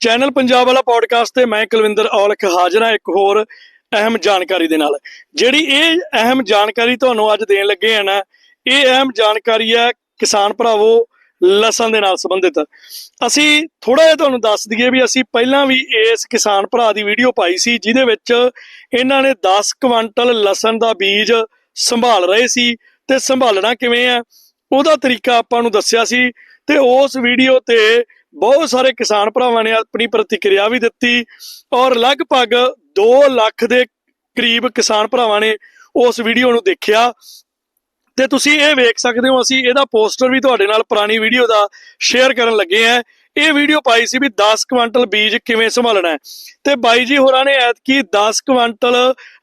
Channel Punjab ਵਾਲਾ podcast ਤੇ ਮੈਂ ਕੁਲਵਿੰਦਰ ਔਲਖ ਹਾਜ਼ਰ ਹਾਂ ਇੱਕ ਹੋਰ ਅਹਿਮ ਜਾਣਕਾਰੀ ਦੇ ਨਾਲ। ਜਿਹੜੀ ਇਹ ਅਹਿਮ ਜਾਣਕਾਰੀ ਤੁਹਾਨੂੰ ਅੱਜ ਦੇਣ ਲੱਗੇ ਆ ਨਾ, ਇਹ ਅਹਿਮ ਜਾਣਕਾਰੀ ਹੈ ਕਿਸਾਨ ਭਰਾਵੋ ਲਸਣ ਦੇ ਨਾਲ ਸੰਬੰਧਿਤ। ਅਸੀਂ ਥੋੜਾ ਜਿਹਾ ਤੁਹਾਨੂੰ ਦੱਸ ਦਈਏ ਵੀ ਅਸੀਂ ਪਹਿਲਾਂ ਵੀ ਇਸ ਕਿਸਾਨ ਭਰਾ ਦੀ ਵੀਡੀਓ ਪਾਈ ਸੀ, ਜਿਹਦੇ ਵਿੱਚ ਇਹਨਾਂ ਨੇ 10 ਕੁਆਂਟਲ ਲਸਣ ਦਾ ਬੀਜ ਸੰਭਾਲ ਰਹੇ ਸੀ ਤੇ ਸੰਭਾਲਣਾ ਕਿਵੇਂ ਆ ਉਹਦਾ ਤਰੀਕਾ ਆਪਾਂ ਨੂੰ ਦੱਸਿਆ ਸੀ ਤੇ ਉਸ ਵੀਡੀਓ ਤੇ ਬਹੁਤ ਸਾਰੇ ਕਿਸਾਨ ਭਰਾਵਾਂ ਨੇ ਆਪਣੀ ਪ੍ਰਤੀਕਿਰਿਆ ਵੀ ਦਿੱਤੀ ਔਰ ਲਗਭਗ 2 ਲੱਖ ਦੇ ਕਰੀਬ ਕਿਸਾਨ ਭਰਾਵਾਂ ਨੇ ਉਸ ਵੀਡੀਓ ਨੂੰ ਦੇਖਿਆ। ਤੇ ਤੁਸੀਂ ਇਹ ਵੇਖ ਸਕਦੇ ਹੋ, ਅਸੀਂ ਇਹਦਾ ਪੋਸਟਰ ਵੀ ਤੁਹਾਡੇ ਨਾਲ ਪੁਰਾਣੀ ਵੀਡੀਓ ਦਾ ਸ਼ੇਅਰ ਕਰਨ ਲੱਗੇ ਆ ਇਹ ਵੀਡੀਓ ਪਾਈ ਸੀ ਵੀ 10 ਕੁਆਂਟਲ ਬੀਜ ਕਿਵੇਂ ਸੰਭਾਲਣਾ ਹੈ। ਤੇ ਬਾਈ ਜੀ ਹੋਰਾਂ ਨੇ ਐਤਕੀ 10 ਕੁਆਂਟਲ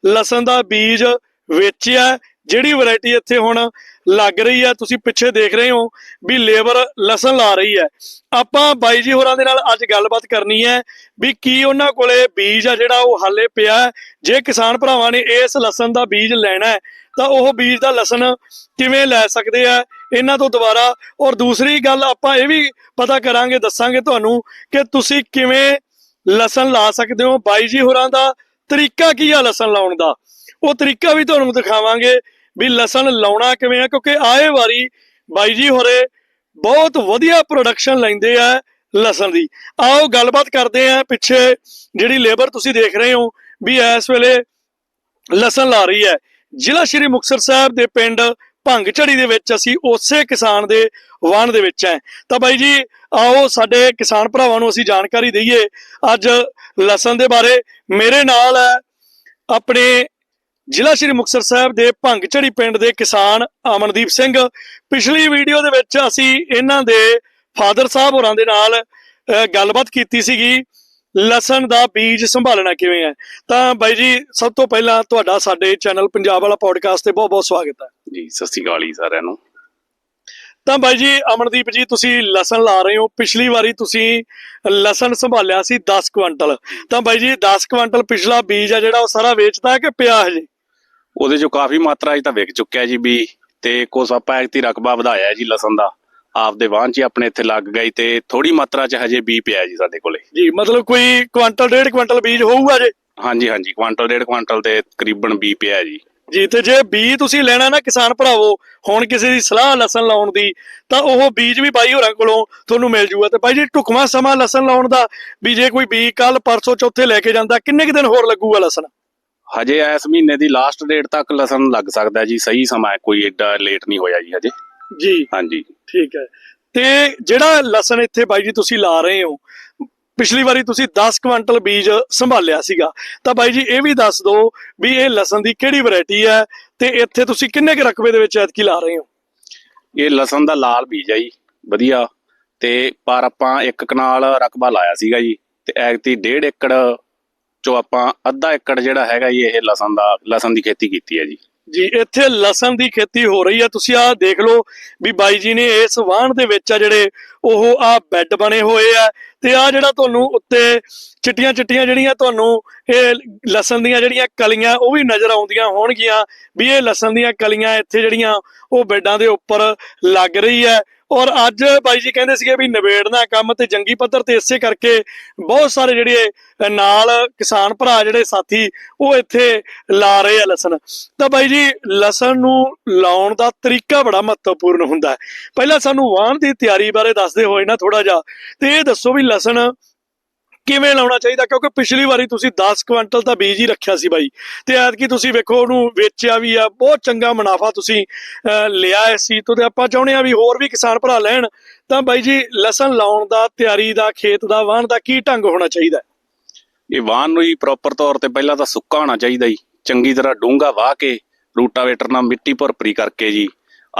ਲਸਣ ਦਾ ਬੀਜ ਵੇਚਿਆ, ਜਿਹੜੀ ਵੈਰਾਈਟੀ ਇੱਥੇ ਹੁਣ ਲੱਗ ਰਹੀ ਹੈ, ਤੁਸੀਂ ਪਿੱਛੇ ਦੇਖ ਰਹੇ ਹੋ ਵੀ ਲੇਬਰ ਲਸਣ ਲਾ ਰਹੀ ਹੈ। ਆਪਾਂ ਬਾਈ ਜੀ ਹੋਰਾਂ ਦੇ ਨਾਲ ਅੱਜ ਗੱਲਬਾਤ ਕਰਨੀ ਹੈ ਵੀ ਕੀ ਉਹਨਾਂ ਕੋਲੇ ਬੀਜ ਆ ਜਿਹੜਾ ਉਹ ਹਾਲੇ ਪਿਆ ਜੇ ਕਿਸਾਨ ਭਰਾਵਾਂ ਨੇ ਇਸ ਲਸਣ ਦਾ ਬੀਜ ਲੈਣਾ ਹੈ, ਤਾਂ ਉਹ ਬੀਜ ਦਾ ਲਸਣ ਕਿਵੇਂ ਲੈ ਸਕਦੇ ਆ ਇਹਨਾਂ ਤੋਂ ਦੁਬਾਰਾ? ਔਰ ਦੂਸਰੀ ਗੱਲ ਆਪਾਂ ਇਹ ਵੀ ਪਤਾ ਕਰਾਂਗੇ, ਦੱਸਾਂਗੇ ਤੁਹਾਨੂੰ ਕਿ ਤੁਸੀਂ ਕਿਵੇਂ ਲਸਣ ਲਾ ਸਕਦੇ ਹੋ। ਬਾਈ ਜੀ ਹੋਰਾਂ ਦਾ ਤਰੀਕਾ ਕੀ ਆ ਲਸਣ ਲਾਉਣ ਦਾ? ਉਹ ਤਰੀਕਾ ਵੀ ਤੁਹਾਨੂੰ ਦਿਖਾਵਾਂਗੇ। ਵੀ ਲਸਣ ਲਾਉਣਾ ਕਿਵੇਂ ਆ? ਕਿਉਂਕਿ ਆਏ ਵਾਰੀ ਬਾਈ ਜੀ ਹੋਰੇ ਬਹੁਤ ਵਧੀਆ ਪ੍ਰੋਡਕਸ਼ਨ ਲੈਂਦੇ ਆ ਲਸਣ ਦੀ। ਆਓ ਗੱਲਬਾਤ ਕਰਦੇ ਆ ਪਿੱਛੇ ਜਿਹੜੀ ਲੇਬਰ ਤੁਸੀਂ ਦੇਖ ਰਹੇ ਹੋ ਵੀ ਇਸ ਵੇਲੇ ਲਸਣ ਲਾ ਰਹੀ ਹੈ। ਜ਼ਿਲ੍ਹਾ ਸ਼੍ਰੀ ਮੁਕਤਸਰ ਸਾਹਿਬ ਦੇ ਪਿੰਡ ਭੰਗਝੜੀ ਦੇ ਵਿੱਚ ਅਸੀਂ ਉਸੇ ਕਿਸਾਨ ਦੇ ਵਾਹਣ ਦੇ ਵਿੱਚ ਹੈ। ਤਾਂ ਬਾਈ ਜੀ, ਆਓ ਸਾਡੇ ਕਿਸਾਨ ਭਰਾਵਾਂ ਨੂੰ ਅਸੀਂ ਜਾਣਕਾਰੀ ਦਈਏ। ਅੱਜ ਲਸਣ ਦੇ ਬਾਰੇ ਮੇਰੇ ਨਾਲ ਹੈ ਆਪਣੇ ਜ਼ਿਲ੍ਹਾ ਸ਼੍ਰੀ ਮੁਕਤਸਰ ਸਾਹਿਬ ਦੇ ਭੰਗ ਝੜੀ ਪਿੰਡ ਦੇ ਕਿਸਾਨ ਅਮਨਦੀਪ ਸਿੰਘ। ਪਿਛਲੀ ਵੀਡੀਓ ਦੇ ਵਿੱਚ ਅਸੀਂ ਇਹਨਾਂ ਦੇ ਫਾਦਰ ਸਾਹਿਬ ਹੋਰਾਂ ਦੇ ਨਾਲ ਗੱਲਬਾਤ ਕੀਤੀ ਸੀਗੀ ਲਸਣ ਦਾ ਬੀਜ ਸੰਭਾਲਣਾ ਕਿਵੇਂ ਹੈ। ਤਾਂ ਬਾਈ ਜੀ ਸਭ ਤੋਂ ਪਹਿਲਾਂ ਤੁਹਾਡਾ ਸਾਡੇ ਚੈਨਲ ਪੰਜਾਬ ਵਾਲਾ ਪੋਡਕਾਸਟ ਤੇ ਬਹੁਤ ਬਹੁਤ ਸਵਾਗਤ ਹੈ। ਜੀ ਸਤਿ ਸ਼੍ਰੀ ਅਕਾਲ ਜੀ ਸਾਰਿਆਂ ਨੂੰ। ਤਾਂ ਬਾਈ ਜੀ ਅਮਨਦੀਪ ਜੀ ਤੁਸੀਂ ਲਸਣ ਲਾ ਰਹੇ ਹੋ। ਪਿਛਲੀ ਵਾਰੀ ਤੁਸੀਂ ਲਸਣ ਸੰਭਾਲਿਆ ਸੀ 10 ਕੁਇੰਟਲ। ਤਾਂ ਬਾਈ ਜੀ 10 ਕੁਇੰਟਲ ਪਿਛਲਾ ਬੀਜ ਆ ਜਿਹੜਾ ਉਹ ਸਾਰਾ ਵੇਚਤਾ ਹੈ ਕਿ ਪਿਆ ਹਜੇ? ਉਹਦੇ ਚੋਂ ਕਾਫੀ ਮਾਤਰਾ 'ਚ ਤਾਂ ਵਿਕ ਚੁੱਕਿਆ ਜੀ ਵੀ ਤੇ ਕੁਛ ਆਪਾਂ ਐਕਤੀ ਰਕਬਾ ਵਧਾਇਆ ਜੀ ਲਸਣ ਦਾ। ਆਪਦੇ ਵਾਹਨ 'ਚ ਆਪਣੇ ਇੱਥੇ ਲੱਗ ਗਈ ਤੇ ਥੋੜੀ ਮਾਤਰਾ 'ਚ ਹਜੇ ਵੀ ਪਿਆ ਜੀ ਸਾਡੇ ਕੋਲੇ। ਜੀ ਮਤਲਬ ਕੋਈ ਕੁਇੰਟਲ ਡੇਢ ਕੁਇੰਟਲ ਬੀਜ ਹੋਊਗਾ ਜੇ? ਹਾਂਜੀ ਹਾਂਜੀ ਕੁਆਂਟਲ ਡੇਢ ਕੁਆਂਟਲ ਦੇ ਤਕਰੀਬਨ ਵੀ ਪਿਆ ਜੀ। ਜੀ ਤੇ ਜੇ ਬੀਜ ਤੁਸੀਂ ਲੈਣਾ ਨਾ ਕਿਸਾਨ ਭਰਾਵੋ ਹੁਣ ਕਿਸੇ ਦੀ ਸਲਾਹ ਲਸਣ ਲਾਉਣ ਦੀ ਤਾਂ ਉਹ ਬੀਜ ਵੀ ਬਾਈ ਹੋਰਾਂ ਕੋਲੋਂ ਤੁਹਾਨੂੰ ਮਿਲ ਜੂਗਾ। ਤੇ ਬਾਈ ਜੀ ਢੁਕਵਾਂ ਸਮਾਂ ਲਸਣ ਲਾਉਣ ਦਾ ਵੀ ਜੇ ਕੋਈ ਬੀਜ ਕੱਲ ਪਰਸੋਂ ਚੌਥੇ ਲੈ ਕੇ ਜਾਂਦਾ ਕਿੰਨੇ ਕੁ ਦਿਨ ਹੋਰ ਲੱਗੂਗਾ ਲਸਣ? ਹਜੇ ਇਸ ਮਹੀਨੇ ਦੀ ਲਾਸਟ ਡੇਟ ਤੱਕ ਲਸਣ ਲੱਗ ਸਕਦਾ ਜੀ ਸਹੀ ਸਮਾਂ ਹੈ ਕੋਈ ਏਡਾ ਲੇਟ ਨਹੀਂ ਹੋਇਆ ਜੀ ਹਜੇ। ਜੀ। ਹਾਂਜੀ। ਠੀਕ ਹੈ। ਤੇ ਜਿਹੜਾ ਲਸਣ ਇੱਥੇ ਬਾਈ ਜੀ ਤੁਸੀਂ ਲਾ ਰਹੇ ਹੋ ਪਿਛਲੀ ਵਾਰੀ ਤੁਸੀਂ 10 ਕੁਇੰਟਲ ਬੀਜ ਸੰਭਾਲਿਆ ਸੀਗਾ ਤਾਂ ਬਾਈ ਜੀ ਇਹ ਵੀ ਦੱਸ ਦਿਓ ਵੀ ਇਹ ਲਸਣ ਦੀ ਕਿਹੜੀ ਵੈਰਾਈਟੀ ਹੈ ਤੇ ਇੱਥੇ ਤੁਸੀਂ ਕਿੰਨੇ ਕੁ ਰਕਬੇ ਦੇ ਵਿੱਚ ਐਤਕੀ ਲਾ ਰਹੇ ਹੋ? ਇਹ ਲਸਣ ਦਾ ਲਾਲ ਬੀਜ ਹੈ ਜੀ ਵਧੀਆ। ਤੇ ਪਰ ਆਪਾਂ ਇੱਕ ਕਨਾਲ ਰਕਬਾ ਲਾਇਆ ਸੀਗਾ ਜੀ ਤੇ ਐਕਤੀ ਡੇਢ ਏਕੜ ਚੋਂ ਆਪਾਂ ਅੱਧਾ ਏਕੜ ਜਿਹੜਾ ਹੈਗਾ ਜੀ, ਇਹ ਲਸਣ ਦਾ, ਲਸਣ ਦੀ ਖੇਤੀ ਕੀਤੀ ਹੈ ਜੀ। ਜੀ, ਇੱਥੇ ਲਸਣ ਦੀ ਖੇਤੀ ਹੋ ਰਹੀ ਹੈ। ਤੁਸੀਂ ਆਹ ਦੇਖ ਲਓ ਵੀ ਬਾਈ ਜੀ ਨੇ ਇਸ ਵਾਹਣ ਦੇ ਵਿੱਚ ਆ ਜਿਹੜੇ ਉਹ ਆ ਬੈੱਡ ਬਣੇ ਹੋਏ ਆ ਤੇ ਆ ਜਿਹੜਾ ਤੁਹਾਨੂੰ ਉੱਤੇ ਚਿੱਟੀਆਂ ਚਿੱਟੀਆਂ ਜਿਹੜੀਆਂ ਤੁਹਾਨੂੰ ਇਹ ਲਸਣ ਦੀਆਂ ਜਿਹੜੀਆਂ ਕਲੀਆਂ ਉਹ ਵੀ ਨਜ਼ਰ ਆਉਂਦੀਆਂ ਹੋਣਗੀਆਂ ਵੀ ਇਹ ਲਸਣ ਦੀਆਂ ਕਲੀਆਂ ਇੱਥੇ ਜਿਹੜੀਆਂ ਉਹ ਬੈੱਡਾਂ ਦੇ ਉੱਪਰ ਲੱਗ ਰਹੀ ਹੈ। ਔਰ ਅੱਜ ਬਾਈ ਜੀ ਕਹਿੰਦੇ ਸੀਗੇ ਵੀ ਨਿਬੇੜਨਾ ਕੰਮ ਤੇ ਜੰਗੀ ਪੱਧਰ ਤੇ ਇਸੇ ਕਰਕੇ ਬਹੁਤ ਸਾਰੇ ਜਿਹੜੇ ਨਾਲ ਕਿਸਾਨ ਭਰਾ ਜਿਹੜੇ ਸਾਥੀ ਉਹ ਇੱਥੇ ਲਾ ਰਹੇ ਆ ਲਸਣ। ਤਾਂ ਬਾਈ ਜੀ, ਲਸਣ ਨੂੰ ਲਾਉਣ ਦਾ ਤਰੀਕਾ ਬੜਾ ਮਹੱਤਵਪੂਰਨ ਹੁੰਦਾ ਹੈ। ਪਹਿਲਾਂ ਸਾਨੂੰ ਵਾਹਣ ਦੀ ਤਿਆਰੀ ਬਾਰੇ ਦੱਸਦੇ ਹੋਏ ਨਾ ਥੋੜਾ ਜਿਹਾ, ਤੇ ਇਹ ਦੱਸੋ ਵੀ ਲਸਣ ਕਿਵੇਂ ਲਾਉਣਾ ਚਾਹੀਦਾ? ਕਿਉਂਕਿ ਪਿਛਲੀ ਵਾਰੀ ਤੁਸੀਂ 10 ਕੁਇੰਟਲ ਤਾਂ ਬੀਜ ਹੀ ਰੱਖਿਆ ਸੀ ਬਾਈ। ਤੇ ਐਤਕੀ ਤੁਸੀਂ ਵੇਖੋ, ਉਹਨੂੰ ਵੇਚਿਆ ਵੀ ਆ, ਬਹੁਤ ਚੰਗਾ ਮੁਨਾਫਾ ਤੁਸੀਂ ਲਿਆ ਸੀ। ਤੋਂ ਤੇ ਆਪਾਂ ਚਾਹੁੰਦੇ ਆ ਵੀ ਹੋਰ ਵੀ ਕਿਸਾਨ ਭਰਾ ਲੈਣ, ਤਾਂ ਬਾਈ ਜੀ ਲਸਣ ਲਾਉਣ ਦਾ, ਤਿਆਰੀ ਦਾ, ਖੇਤ ਦਾ, ਵਾਹਣ ਦਾ ਕੀ ਢੰਗ ਹੋਣਾ ਚਾਹੀਦਾ? ਇਹ ਵਾਹਨ ਨੂੰ ਹੀ ਪ੍ਰੋਪਰ ਤੌਰ ਤੇ ਪਹਿਲਾਂ ਤਾਂ ਸੁੱਕਾ ਹੋਣਾ ਚਾਹੀਦਾ ਜੀ। ਚੰਗੀ ਤਰ੍ਹਾਂ ਡੂੰਘਾ ਵਾਹ ਕੇ ਰੂਟਾਵੇਟਰ ਨਾਲ ਮਿੱਟੀ ਭਰਪਰੀ ਕਰਕੇ ਜੀ।